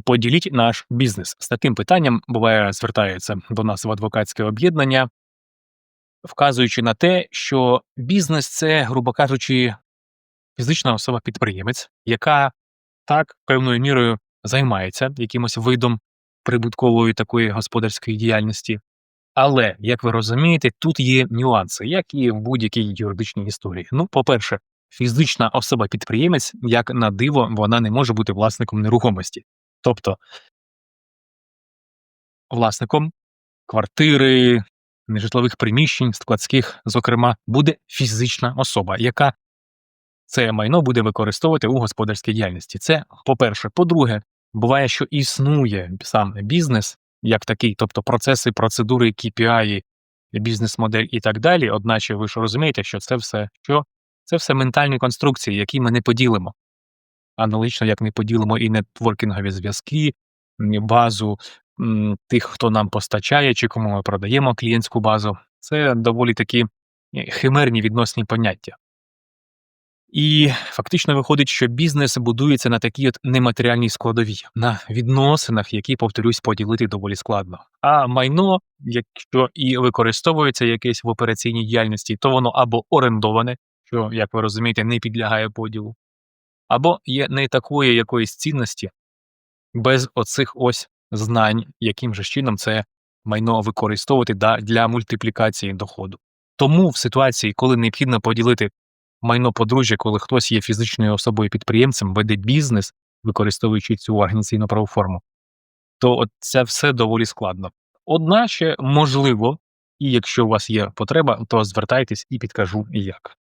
поділіть наш бізнес. З таким питанням буває звертається до нас в адвокатське об'єднання, вказуючи на те, що бізнес це, грубо кажучи, фізична особа-підприємець, яка так певною мірою займається якимось видом прибуткової такої господарської діяльності. Але, як ви розумієте, тут є нюанси, як і в будь-якій юридичній історії. Ну, по-перше, фізична особа-підприємець, як на диво, вона не може бути власником нерухомості. Тобто власником квартири, нежитлових приміщень, складських, зокрема, буде фізична особа, яка це майно буде використовувати у господарській діяльності. Це по-перше. По-друге, буває, що існує сам бізнес як такий, тобто процеси, процедури, KPI, бізнес-модель і так далі. Одначе ви ж розумієте, що це все що це все ментальні конструкції, які ми не поділимо. Аналогічно, як не поділимо і нетворкінгові зв'язки, базу тих, хто нам постачає, чи кому ми продаємо клієнтську базу. Це доволі такі е, химерні відносні поняття. І фактично виходить, що бізнес будується на такій от нематеріальній складовій, на відносинах, які, повторюсь, поділити доволі складно. А майно, якщо і використовується якесь в операційній діяльності, то воно або орендоване, що, як ви розумієте, не підлягає поділу, або є не такої якоїсь цінності, без оцих ось знань, яким же чином це майно використовувати для мультиплікації доходу. Тому в ситуації, коли необхідно поділити майно подружжя, коли хтось є фізичною особою підприємцем, веде бізнес, використовуючи цю організаційну правову форму, то от це все доволі складно. Одначе, можливо, і якщо у вас є потреба, то звертайтесь і підкажу як.